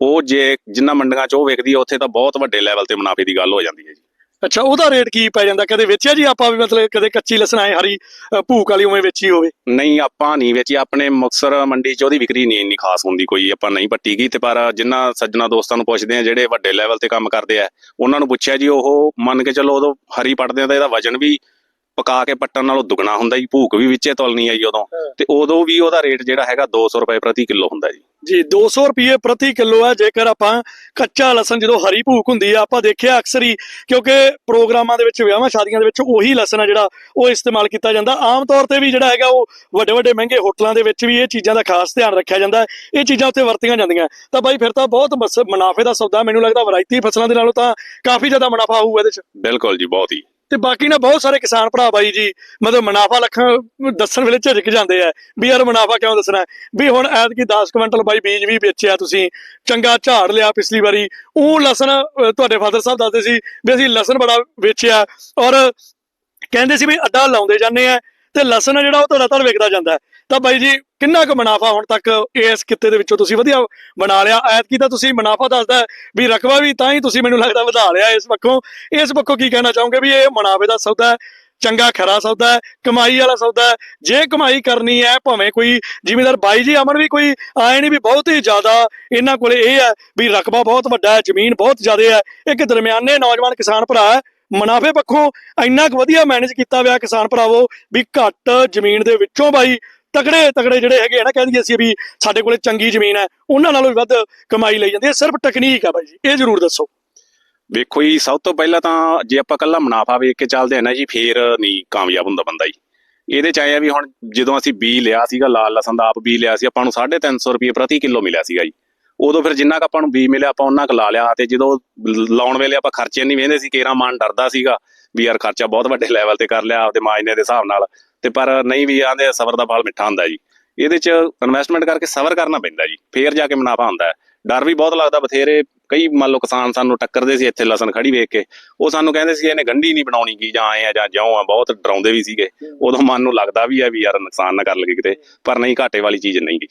ਉਹ ਜੇ ਜਿੰਨਾ ਮੰਡੀਆਂ 'ਚ ਉਹ ਵਿਕਦੀ ਹੈ ਉੱਥੇ ਤਾਂ ਬਹੁਤ ਵੱਡੇ ਲੈਵਲ ਤੇ ਮੁਨਾਫੇ ਦੀ ਗੱਲ ਹੋ ਜਾਂਦੀ ਹੈ ਜੀ। ਅੱਛਾ ਉਹਦਾ ਰੇਟ ਕੀ ਪੈ ਜਾਂਦਾ? ਕਦੇ ਵੇਚਿਆ ਜੀ ਆਪਾਂ ਵੀ ਮਤਲਬ ਕਦੇ ਕੱਚੀ ਲਸਣ ਆਏ ਹਰੀ ਭੂਕ ਵਾਲੀ ਉਵੇਂ ਵੇਚੀ ਹੋਵੇ? ਨਹੀਂ ਆਪਾਂ ਨਹੀਂ ਵੇਚੀ। ਆਪਣੇ ਮੁਕਸਰ ਮੰਡੀ 'ਚ ਉਹਦੀ ਵਿਕਰੀ ਨਹੀਂ ਇੰਨੀ ਖਾਸ ਹੁੰਦੀ ਕੋਈ ਆਪਾਂ ਨਹੀਂ ਪੱਟੀ ਗਈ। ਤੇ ਪਰ ਜਿੰਨਾ ਸੱਜਣਾ ਦੋਸਤਾਂ ਨੂੰ ਪੁੱਛਦੇ ਆ ਜਿਹੜੇ ਵੱਡੇ ਲੈਵਲ ਤੇ ਕੰਮ ਕਰਦੇ ਆ ਉਹਨਾਂ ਨੂੰ ਪੁੱਛਿਆ ਜੀ ਉਹ ਮੰਨ ਕੇ ਚੱਲੋ ਉਦੋਂ ਹਰੀ ਪੱਟਦੇ ਆ ਤਾਂ ਇਹਦਾ ਵਜਨ ਵੀ ਪਕਾ ਕੇ ਪੱਟਣ ਨਾਲੋਂ ਦੁੱਗਣਾ ਹੁੰਦਾ ਜੀ ਭੂਕ ਵੀ ਵਿੱਚੇ ਤੁਲਨੀ ਆਈ ਉਦੋਂ। ਤੇ ਉਦੋਂ ਵੀ ਉਹਦਾ ਰੇਟ ਜਿਹੜਾ ਹੈਗਾ 200 ਰੁਪਏ ਪ੍ਰਤੀ ਕਿਲੋ ਹੁੰਦਾ ਜੀ। ਜੀ 200 ਰੁਪਏ ਪ੍ਰਤੀ ਕਿਲੋ ਹੈ ਜੇਕਰ ਆਪਾਂ ਕੱਚਾ ਲਸਣ ਜਦੋਂ ਹਰੀ ਭੂਕ ਹੁੰਦੀ ਆ ਆਪਾਂ ਦੇਖਿਆ ਅਕਸਰ ਹੀ ਕਿਉਂਕਿ ਪ੍ਰੋਗਰਾਮਾਂ ਦੇ ਵਿੱਚ ਵਿਆਹਾਂ ਸ਼ਾਦੀਆਂ ਦੇ ਵਿੱਚ ਉਹੀ ਲਸਣ ਆ ਜਿਹੜਾ ਉਹ ਇਸਤੇਮਾਲ ਕੀਤਾ ਜਾਂਦਾ। ਆਮ ਤੌਰ ਤੇ ਵੀ ਜਿਹੜਾ ਹੈਗਾ ਉਹ ਵੱਡੇ ਵੱਡੇ ਮਹਿੰਗੇ ਹੋਟਲਾਂ ਦੇ ਵਿੱਚ ਵੀ ਇਹ ਚੀਜ਼ਾਂ ਦਾ ਖਾਸ ਧਿਆਨ ਰੱਖਿਆ ਜਾਂਦਾ। ਇਹ ਚੀਜ਼ਾਂ ਉੱਤੇ ਵਰਤੀਆਂ ਜਾਂਦੀਆਂ। ਤਾਂ ਬਾਈ ਫਿਰ ਤਾਂ ਬਹੁਤ ਮੁਨਾਫੇ ਦਾ ਸੌਦਾ ਮੈਨੂੰ ਲੱਗਦਾ ਵੈਰਾਈਟੀ ਫਸਲਾਂ ਦੇ ਨਾਲੋਂ ਤਾਂ ਕਾਫੀ ਜ਼ਿਆਦਾ ਮੁਨਾਫਾ ਹੋਊ ਇਹਦੇ 'ਚ। ਬਿਲਕੁਲ ਜੀ ਬਹੁਤ ਹੀ। ਤੇ ਬਾਕੀ ਨਾ ਬਹੁਤ ਸਾਰੇ ਕਿਸਾਨ ਭਰਾ ਬਾਈ ਜੀ, ਮਤਲਬ ਮੁਨਾਫਾ ਲੱਖਾਂ ਦੱਸਣ ਵੇਲੇ ਝਿਜਕ ਜਾਂਦੇ ਆ, ਵੀ ਯਾਰ ਮੁਨਾਫਾ ਕਿਉਂ ਦੱਸਣਾ? ਵੀ ਹੁਣ ਐਤਕੀ 10 ਕੁਇੰਟਲ ਬਾਈ ਬੀਜ ਵੀ ਵੇਚਿਆ ਤੁਸੀਂ, ਚੰਗਾ ਝਾੜ ਲਿਆ ਪਿਛਲੀ ਵਾਰੀ, ਉਹ ਲਸਣ ਤੁਹਾਡੇ ਫਾਦਰ ਸਾਹਿਬ ਦੱਸਦੇ ਸੀ ਵੀ ਅਸੀਂ ਲਸਣ ਬੜਾ ਵੇਚਿਆ, ਔਰ ਕਹਿੰਦੇ ਸੀ ਵੀ ਅੱਡਾ ਲਾਉਂਦੇ ਜਾਂਦੇ ਆ, ਤੇ ਲਸਣ ਆ ਜਿਹੜਾ ਉਹ ਤੁਹਾਡਾ ਤਾਂ ਵਿਕਦਾ ਜਾਂਦਾ। ਤਾਂ ਬਾਈ ਜੀ, ਕਿੰਨਾ ਕੁ ਮੁਨਾਫਾ ਹੁਣ ਤੱਕ ਇਸ ਕਿੱਤੇ ਦੇ ਵਿੱਚੋਂ ਤੁਸੀਂ ਵਧੀਆ ਬਣਾ ਲਿਆ? ਐਤਕੀ ਤਾਂ ਤੁਸੀਂ ਮੁਨਾਫਾ ਦੱਸਦਾ ਵੀ ਰਕਬਾ ਵੀ ਤਾਂ ਹੀ ਤੁਸੀਂ ਮੈਨੂੰ ਲੱਗਦਾ ਵਧਾ ਲਿਆ ਇਸ ਪੱਖੋਂ। ਇਸ ਪੱਖੋਂ ਕੀ ਕਹਿਣਾ ਚਾਹੋਗੇ ਵੀ ਇਹ ਮੁਨਾਫੇ ਦਾ ਸੌਦਾ ਹੈ, ਚੰਗਾ ਖਰਾ ਸੌਦਾ ਹੈ, ਕਮਾਈ ਵਾਲਾ ਸੌਦਾ ਹੈ? ਜੇ ਕਮਾਈ ਕਰਨੀ ਹੈ, ਭਾਵੇਂ ਕੋਈ ਜ਼ਿਮੀਂਦਾਰ, ਬਾਈ ਜੀ, ਅਮਨ ਵੀ ਕੋਈ ਆਏ ਨਹੀਂ ਵੀ ਬਹੁਤ ਹੀ ਜ਼ਿਆਦਾ ਇਹਨਾਂ ਕੋਲੇ ਇਹ ਹੈ ਵੀ ਰਕਬਾ ਬਹੁਤ ਵੱਡਾ ਹੈ, ਜ਼ਮੀਨ ਬਹੁਤ ਜ਼ਿਆਦਾ ਹੈ। ਇੱਕ ਦਰਮਿਆਨੇ ਨੌਜਵਾਨ ਕਿਸਾਨ ਭਰਾ ਹੈ, ਮੁਨਾਫੇ ਪੱਖੋਂ ਇੰਨਾ ਕੁ ਵਧੀਆ ਮੈਨੇਜ ਕੀਤਾ ਹੋਇਆ ਕਿਸਾਨ ਭਰਾਵੋ ਵੀ ਘੱਟ ਜ਼ਮੀਨ ਦੇ ਵਿੱਚੋਂ ਬਾਈ ਤਗੜੇ ਤਗੜੇ ਜਿਹੜੇ ਹੈਗੇ ਆ ਨਾ ਕਹਿੰਦੇ ਅਸੀਂ ਵੀ ਸਾਡੇ ਕੋਲੇ ਚੰਗੀ ਜ਼ਮੀਨ ਹੈ, ਉਹਨਾਂ ਨਾਲੋਂ ਵੀ ਵੱਧ ਕਮਾਈ ਲਈ ਜਾਂਦੀ ਹੈ। ਸਿਰਫ ਟੈਕਨੀਕ ਆ ਬਾਈ ਜੀ, ਇਹ ਜ਼ਰੂਰ ਦੱਸੋ। ਵੇਖੋ ਜੀ, ਸਭ ਤੋਂ ਪਹਿਲਾਂ ਤਾਂ ਜੇ ਆਪਾਂ ਕੱਲਾ ਮੁਨਾਫਾ ਵੇਖ ਕੇ ਚੱਲਦੇ ਆ ਨਾ ਜੀ, ਫੇਰ ਨਹੀਂ ਕਾਮਯਾਬ ਹੁੰਦਾ ਬੰਦਾ ਜੀ। ਇਹਦੇ ਚ ਆਇਆ ਵੀ ਹੁਣ ਜਦੋਂ ਅਸੀਂ ਬੀ ਲਿਆ ਸੀਗਾ, ਲਾਲ ਲਸਣ ਦਾ ਆਪ ਬੀ ਲਿਆ ਸੀ, ਆਪਾਂ ਨੂੰ 350 ਰੁਪਏ ਪ੍ਰਤੀ ਕਿਲੋ ਮਿਲਿਆ ਸੀਗਾ ਜੀ। ਉਦੋਂ ਫਿਰ ਜਿੰਨਾ ਕ ਆਪਾਂ ਨੂੰ ਬੀ ਮਿਲਿਆ, ਆਪਾਂ ਉਹਨਾਂ ਕ ਲਾ ਲਿਆ ਤੇ ਜਦੋਂ ਲਾਉਣ ਵੇਲੇ ਆਪਾਂ ਖਰਚੇ ਨਹੀਂ ਵੇਂਦੇ ਸੀ, ਕੇਰਾ ਮਨ ਡਰਦਾ ਸੀਗਾ ਵੀ ਯਾਰ ਖਰਚਾ ਬਹੁਤ ਵੱਡੇ ਲੈਵਲ ਤੇ ਕਰ ਲਿਆ, ਆਪਦੇ ਮਾਇਨੇ ਦੇ ਹਿਸਾਬ ਨਾਲ। ਤੇ ਪਰ ਨਹੀਂ ਵੀ ਆਂਦੇ ਸਬਰ ਦਾ ਫਲ ਮਿੱਠਾ ਹੁੰਦਾ ਜੀ। ਇਹਦੇ ਚ ਇਨਵੈਸਟਮੈਂਟ ਕਰਕੇ ਸਬਰ ਕਰਨਾ ਪੈਂਦਾ ਜੀ। ਫੇਰ ਜਾ ਕੇ ਮੁਨਾਫਾ ਹੁੰਦਾ। ਹੈ ਡਰ ਵੀ ਬਹੁਤ ਲੱਗਦਾ ਬਥੇਰੇ। ਕਈ ਮੰਨ ਲਓ ਕਿਸਾਨ ਸਾਨੂੰ ਟੱਕਰਦੇ ਸੀ ਇੱਥੇ ਲਸਣ ਖੜੀ ਵੇਖ ਕੇ। ਉਹ ਸਾਨੂੰ ਕਹਿੰਦੇ ਸੀ ਇਹਨੇ ਗੰਢੀ ਨਹੀਂ ਬਣਾਉਣੀ ਕੀ ਜਾਂ ਆਏ ਆ ਜਾਂ ਜਿਉਂ ਆ ਬਹੁਤ ਡਰਾਉਂਦੇ ਵੀ ਸੀਗੇ। ਉਦੋਂ ਮਨ ਨੂੰ ਲੱਗਦਾ ਵੀ ਆ ਵੀ ਯਾਰ ਨੁਕਸਾਨ ਨਾ ਕਰ ਲਗੇ ਕਿਤੇ। ਪਰ ਨਹੀਂ ਘਾਟੇ ਵਾਲੀ ਚੀਜ਼ ਨਹੀਂ ਗੀ।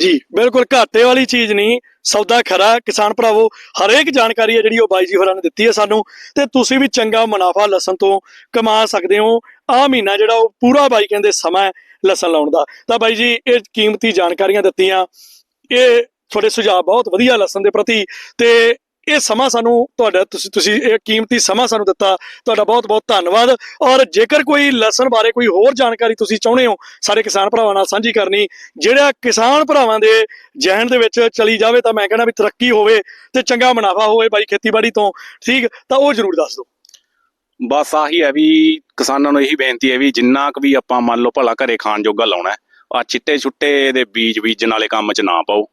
ਜੀ, ਬਿਲਕੁਲ ਘਾਟੇ ਵਾਲੀ ਚੀਜ਼ ਨਹੀਂ, ਸੌਦਾ ਖਰਾ, ਕਿਸਾਨ ਭਰਾਵੋ, ਹਰੇਕ ਜਾਣਕਾਰੀ ਹੈ ਜਿਹੜੀ ਉਹ ਬਾਈ ਜੀ ਹੋਰਾਂ ਨੇ ਦਿੱਤੀ ਹੈ ਸਾਨੂੰ, ਤੇ ਤੁਸੀਂ ਵੀ ਚੰਗਾ ਮੁਨਾਫਾ ਲਸਣ ਤੋਂ ਕਮਾ ਸਕਦੇ ਹੋ ਆ ਮਹੀਨਾ ਜਿਹੜਾ ਉਹ ਪੂਰਾ ਬਾਈ ਕਹਿੰਦੇ ਸਮਾਂ ਹੈ ਲਸਣ ਲਾਉਣ ਦਾ। ਤਾਂ ਬਾਈ ਜੀ, ਇਹ ਕੀਮਤੀ ਜਾਣਕਾਰੀਆਂ ਦਿੱਤੀਆਂ, ਇਹ ਤੁਹਾਡੇ ਸੁਝਾਅ ਬਹੁਤ ਵਧੀਆ ਲਸਣ ਦੇ ਪ੍ਰਤੀ, ਤੇ ਇਹ ਸਮਾਂ ਸਾਨੂੰ ਤੁਹਾਡਾ, ਤੁਸੀਂ ਤੁਸੀਂ ਇਹ ਕੀਮਤੀ ਸਮਾਂ ਸਾਨੂੰ ਦਿੱਤਾ, ਤੁਹਾਡਾ ਬਹੁਤ ਬਹੁਤ ਧੰਨਵਾਦ। ਔਰ ਜੇਕਰ ਕੋਈ ਲਸਣ ਬਾਰੇ ਕੋਈ ਹੋਰ ਜਾਣਕਾਰੀ ਤੁਸੀਂ ਚਾਹੁੰਦੇ ਹੋ, ਸਾਰੇ ਕਿਸਾਨ ਭਰਾਵਾਂ ਨਾਲ ਸਾਂਝੀ ਕਰਨੀ, ਜਿਹੜਾ ਕਿਸਾਨ ਭਰਾਵਾਂ ਦੇ ਜਹਿਨ ਦੇ ਵਿੱਚ ਚਲੀ ਜਾਵੇ ਤਾਂ ਮੈਂ ਕਹਿੰਦਾ ਵੀ ਤਰੱਕੀ ਹੋਵੇ ਤੇ ਚੰਗਾ ਮੁਨਾਫਾ ਹੋਵੇ ਬਾਈ ਖੇਤੀਬਾੜੀ ਤੋਂ, ਠੀਕ? ਤਾਂ ਉਹ ਜ਼ਰੂਰ ਦੱਸ ਦਿਓ। ਬਸ ਆਹੀ ਹੈ ਵੀ ਕਿਸਾਨਾਂ ਨੂੰ ਇਹੀ ਬੇਨਤੀ ਹੈ ਵੀ ਜਿੰਨਾ ਕੁ ਵੀ ਆਪਾਂ ਮੰਨ ਲਓ ਭਲਾ ਘਰੇ ਖਾਣ ਜੋਗਾ ਲਾਉਣਾ ਆ ਚਿੱਟੇ ਛੁੱਟੇ ਦੇ ਬੀਜ ਬੀਜਣ ਵਾਲੇ ਕੰਮ 'ਚ ਨਾ ਪਾਓ।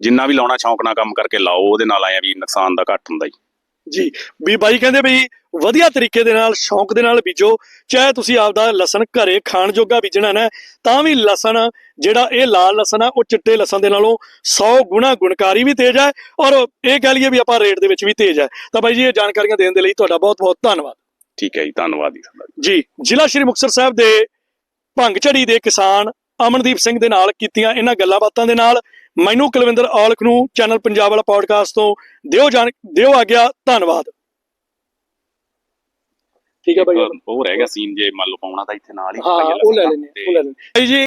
ਜਿੰਨਾ ਵੀ ਲਾਉਣਾ ਸ਼ੌਂਕ ਨਾਲ ਕੰਮ ਕਰਕੇ ਲਾਓ ਉਹਦੇ ਨਾਲ ਆਇਆ ਵੀ ਨੁਕਸਾਨ ਦਾ ਘੱਟ ਹੁੰਦਾ ਜੀ। ਜੀ ਵੀ ਬਾਈ ਕਹਿੰਦੇ ਵੀ ਵਧੀਆ ਤਰੀਕੇ ਦੇ ਨਾਲ ਸ਼ੌਂਕ ਦੇ ਨਾਲ ਬੀਜੋ ਚਾਹੇ ਤੁਸੀਂ ਆਪਦਾ ਲਸਣ ਘਰੇ ਖਾਣ ਜੋਗਾ ਬੀਜਣਾ ਨਾ ਤਾਂ ਵੀ ਲਸਣ ਜਿਹੜਾ ਇਹ ਲਾਲ ਲਸਣ ਆ ਉਹ ਚਿੱਟੇ ਲਸਣ ਦੇ ਨਾਲੋਂ 100 ਗੁਣਾ ਗੁਣਕਾਰੀ ਵੀ ਤੇਜ਼ ਹੈ ਔਰ ਇਹ ਕਹਿ ਲਈਏ ਵੀ ਆਪਾਂ ਰੇਟ ਦੇ ਵਿੱਚ ਵੀ ਤੇਜ਼ ਹੈ। ਤਾਂ ਬਾਈ ਜੀ ਇਹ ਜਾਣਕਾਰੀਆਂ ਦੇਣ ਦੇ ਲਈ ਤੁਹਾਡਾ ਬਹੁਤ ਬਹੁਤ ਧੰਨਵਾਦ। ਠੀਕ ਹੈ ਜੀ ਧੰਨਵਾਦ ਜੀ ਜੀ ਜ਼ਿਲ੍ਹਾ ਸ਼੍ਰੀ ਮੁਕਤਸਰ ਸਾਹਿਬ ਦੇ ਭੰਗ ਝੜੀ ਦੇ ਕਿਸਾਨ ਅਮਨਦੀਪ ਸਿੰਘ ਦੇ ਨਾਲ ਕੀਤੀਆਂ ਇਹਨਾਂ ਗੱਲਾਂ ਬਾਤਾਂ ਦੇ ਨਾਲ। ਮੈਨੂੰ ਕੁਲਵਿੰਦਰ ਔਲਖ ਨੂੰ ਚੈਨਲ ਪੰਜਾਬ ਵਾਲਾ ਪੋਡਕਾਸਟ ਤੋਂ ਦਿਓ ਜਾਣ ਦਿਓ ਆ ਗਿਆ ਧੰਨਵਾਦ। ਠੀਕ ਹੈ ਭਾਈ। ਉਹ ਰਹਿ ਗਿਆ ਸੀਨ ਜੇ ਮੰਨ ਲਓ ਪਾਉਣਾ ਤਾਂ ਇੱਥੇ ਨਾਲ ਹੀ ਹਾਂ ਉਹ ਲੈ ਲੈਣੇ ਉਹ ਲੈ ਲੈਣੇ ਜੀ